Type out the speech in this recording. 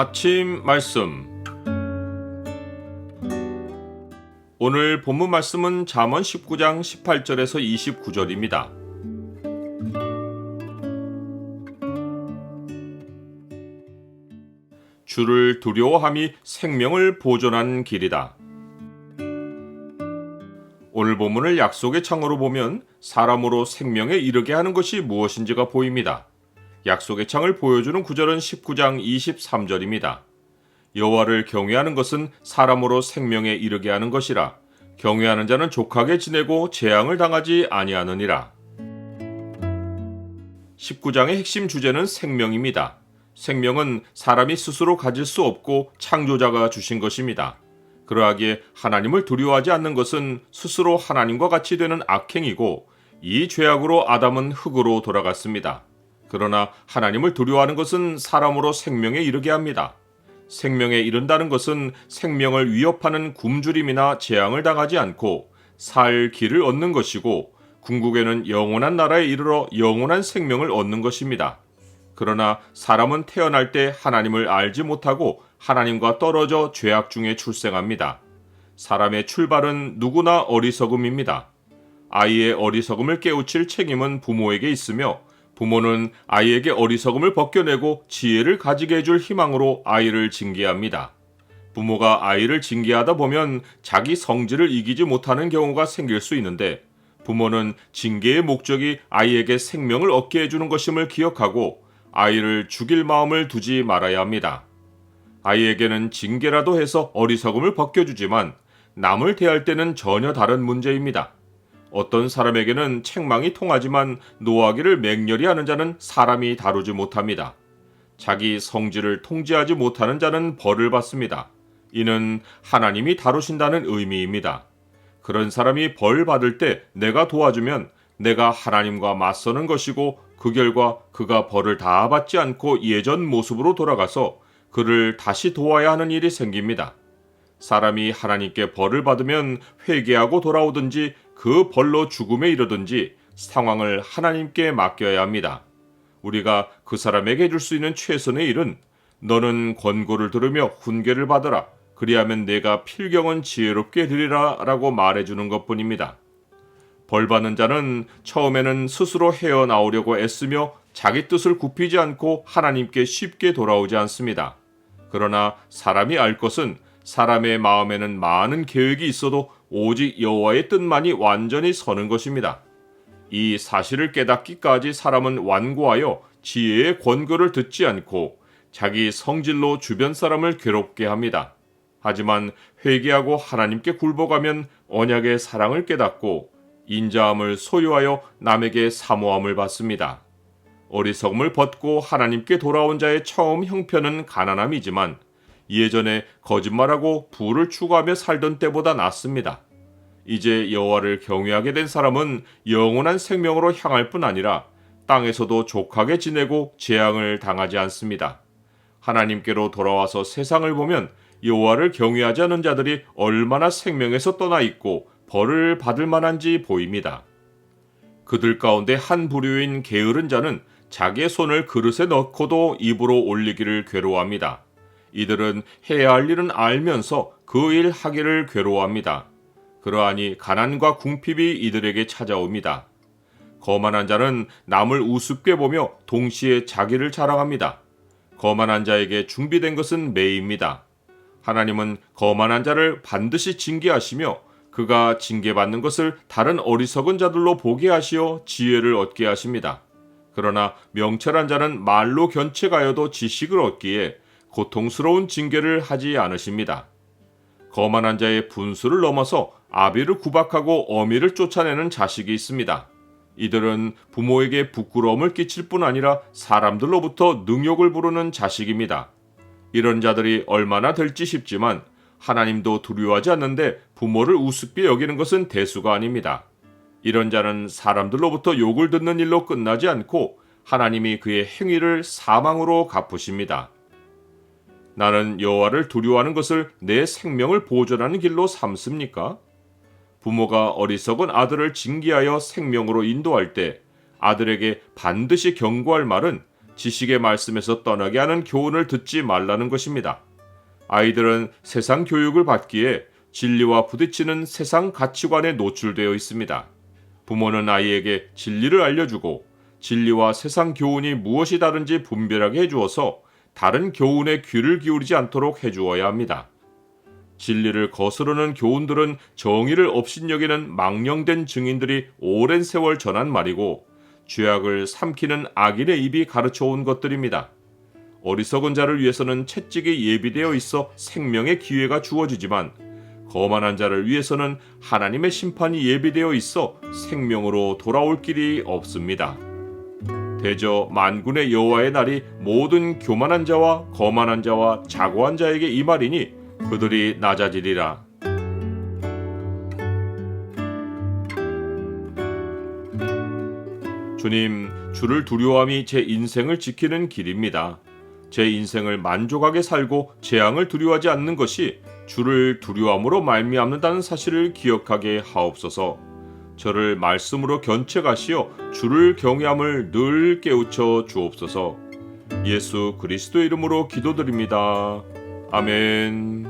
아침 말씀 오늘 본문 말씀은 잠언 19장 18절에서 29절입니다. 주를 두려워함이 생명을 보존한 길이다. 오늘 본문을 약속의 창으로 보면 사람으로 생명에 이르게 하는 것이 무엇인지가 보입니다. 약속의 창을 보여주는 구절은 19장 23절입니다. 여호와를 경외하는 것은 사람으로 생명에 이르게 하는 것이라 경외하는 자는 족하게 지내고 재앙을 당하지 아니하느니라. 19장의 핵심 주제는 생명입니다. 생명은 사람이 스스로 가질 수 없고 창조자가 주신 것입니다. 그러하기에 하나님을 두려워하지 않는 것은 스스로 하나님과 같이 되는 악행이고 이 죄악으로 아담은 흙으로 돌아갔습니다. 그러나 하나님을 두려워하는 것은 사람으로 생명에 이르게 합니다. 생명에 이른다는 것은 생명을 위협하는 굶주림이나 재앙을 당하지 않고 살 길을 얻는 것이고 궁극에는 영원한 나라에 이르러 영원한 생명을 얻는 것입니다. 그러나 사람은 태어날 때 하나님을 알지 못하고 하나님과 떨어져 죄악 중에 출생합니다. 사람의 출발은 누구나 어리석음입니다. 아이의 어리석음을 깨우칠 책임은 부모에게 있으며 부모는 아이에게 어리석음을 벗겨내고 지혜를 가지게 해줄 희망으로 아이를 징계합니다. 부모가 아이를 징계하다 보면 자기 성질을 이기지 못하는 경우가 생길 수 있는데 부모는 징계의 목적이 아이에게 생명을 얻게 해주는 것임을 기억하고 아이를 죽일 마음을 두지 말아야 합니다. 아이에게는 징계라도 해서 어리석음을 벗겨주지만 남을 대할 때는 전혀 다른 문제입니다. 어떤 사람에게는 책망이 통하지만 노하기를 맹렬히 하는 자는 사람이 다루지 못합니다. 자기 성질을 통제하지 못하는 자는 벌을 받습니다. 이는 하나님이 다루신다는 의미입니다. 그런 사람이 벌 받을 때 내가 도와주면 내가 하나님과 맞서는 것이고 그 결과 그가 벌을 다 받지 않고 예전 모습으로 돌아가서 그를 다시 도와야 하는 일이 생깁니다. 사람이 하나님께 벌을 받으면 회개하고 돌아오든지 그 벌로 죽음에 이르든지 상황을 하나님께 맡겨야 합니다. 우리가 그 사람에게 해줄 수 있는 최선의 일은 너는 권고를 들으며 훈계를 받으라. 그리하면 내가 필경은 지혜롭게 되리라 라고 말해주는 것 뿐입니다. 벌 받는 자는 처음에는 스스로 헤어나오려고 애쓰며 자기 뜻을 굽히지 않고 하나님께 쉽게 돌아오지 않습니다. 그러나 사람이 알 것은 사람의 마음에는 많은 계획이 있어도 오직 여호와의 뜻만이 완전히 서는 것입니다. 이 사실을 깨닫기까지 사람은 완고하여 지혜의 권고를 듣지 않고 자기 성질로 주변 사람을 괴롭게 합니다. 하지만 회개하고 하나님께 굴복하면 언약의 사랑을 깨닫고 인자함을 소유하여 남에게 사모함을 받습니다. 어리석음을 벗고 하나님께 돌아온 자의 처음 형편은 가난함이지만 예전에 거짓말하고 부를 추구하며 살던 때보다 낫습니다. 이제 여호와를 경외하게 된 사람은 영원한 생명으로 향할 뿐 아니라 땅에서도 족하게 지내고 재앙을 당하지 않습니다. 하나님께로 돌아와서 세상을 보면 여호와를 경외하지 않는 자들이 얼마나 생명에서 떠나 있고 벌을 받을 만한지 보입니다. 그들 가운데 한 부류인 게으른 자는 자기의 손을 그릇에 넣고도 입으로 올리기를 괴로워합니다. 이들은 해야 할 일은 알면서 그 일 하기를 괴로워합니다. 그러하니 가난과 궁핍이 이들에게 찾아옵니다. 거만한 자는 남을 우습게 보며 동시에 자기를 자랑합니다. 거만한 자에게 준비된 것은 매입니다. 하나님은 거만한 자를 반드시 징계하시며 그가 징계받는 것을 다른 어리석은 자들로 보게 하시어 지혜를 얻게 하십니다. 그러나 명철한 자는 말로 견책하여도 지식을 얻기에 고통스러운 징계를 하지 않으십니다. 거만한 자의 분수를 넘어서 아비를 구박하고 어미를 쫓아내는 자식이 있습니다. 이들은 부모에게 부끄러움을 끼칠 뿐 아니라 사람들로부터 능욕을 부르는 자식입니다. 이런 자들이 얼마나 될지 싶지만 하나님도 두려워하지 않는데 부모를 우습게 여기는 것은 대수가 아닙니다. 이런 자는 사람들로부터 욕을 듣는 일로 끝나지 않고 하나님이 그의 행위를 사망으로 갚으십니다. 나는 여호와를 두려워하는 것을 내 생명을 보존하는 길로 삼습니까? 부모가 어리석은 아들을 징계하여 생명으로 인도할 때 아들에게 반드시 경고할 말은 지식의 말씀에서 떠나게 하는 교훈을 듣지 말라는 것입니다. 아이들은 세상 교육을 받기에 진리와 부딪히는 세상 가치관에 노출되어 있습니다. 부모는 아이에게 진리를 알려주고 진리와 세상 교훈이 무엇이 다른지 분별하게 해주어서 다른 교훈에 귀를 기울이지 않도록 해주어야 합니다. 진리를 거스르는 교훈들은 정의를 업신여기는 망령된 증인들이 오랜 세월 전한 말이고 죄악을 삼키는 악인의 입이 가르쳐 온 것들입니다. 어리석은 자를 위해서는 채찍이 예비되어 있어 생명의 기회가 주어지지만 거만한 자를 위해서는 하나님의 심판이 예비되어 있어 생명으로 돌아올 길이 없습니다. 대저 만군의 여호와의 날이 모든 교만한 자와 거만한 자와 자고한 자에게 이 말이니 그들이 낮아지리라. 주님, 주를 두려워함이 제 인생을 지키는 길입니다. 제 인생을 만족하게 살고 재앙을 두려워하지 않는 것이 주를 두려움으로 말미암는다는 사실을 기억하게 하옵소서. 저를 말씀으로 견책하시어 주를 경외함을 늘 깨우쳐 주옵소서. 예수 그리스도 이름으로 기도드립니다. 아멘.